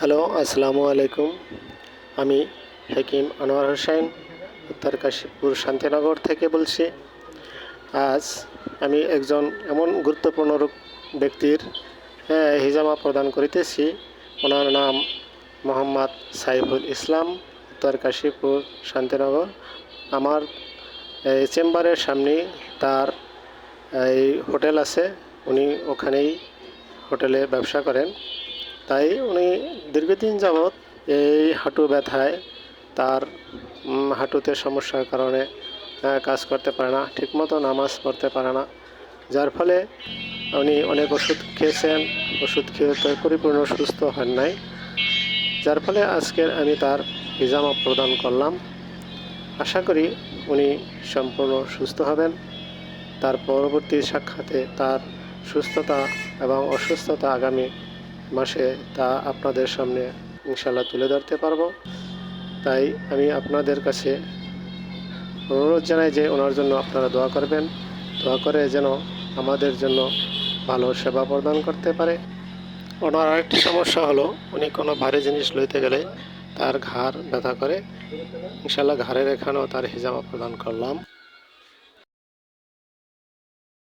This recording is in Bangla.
হ্যালো, আসসালামু আলাইকুম। আমি হাকিম আনোয়ার হোসেন, উত্তর কাশীপুর শান্তিনগর থেকে বলছি। আজ আমি একজন এমন গুরুত্বপূর্ণ ব্যক্তির হিজামা প্রদান করিতেছি। ওনার নাম মোহাম্মদ সাইফুল ইসলাম, উত্তর কাশীপুর শান্তিনগর। আমার চেম্বারের সামনে তার এই হোটেল আছে। উনি ওখানেই হোটেলে ব্যবসা করেন। তাই উনি দীর্ঘদিন যাবৎ এই হাঁটু ব্যথায় তার হাঁটুতে সমস্যার কারণে কাজ করতে পারে না, ঠিকমতো নামাজ পড়তে পারে না। যার ফলে উনি অনেক ওষুধ খেয়েছেন, ওষুধ খেয়ে তো পরিপূর্ণ সুস্থ হন নাই। যার ফলে আজকের আমি তার হিজামা প্রদান করলাম। আশা করি উনি সম্পূর্ণ সুস্থ হবেন। তার পরবর্তী সাক্ষাতে তার সুস্থতা এবং অসুস্থতা আগামী মাসে তা আপনাদের সামনে ইনশাল্লাহ তুলে ধরতে পারব। তাই আমি আপনাদের কাছে অনুরোধ জানাই যে ওনার জন্য আপনারা দোয়া করবেন। দোয়া করে যেন আমাদের জন্য ভালো সেবা প্রদান করতে পারে। ওনার আরেকটি সমস্যা হলো, উনি কোনো ভারী জিনিস লইতে গেলে তার ঘাড় ব্যথা করে। ইনশাল্লাহ ঘাড়ের এখানেও তার হিজামা প্রদান করলাম।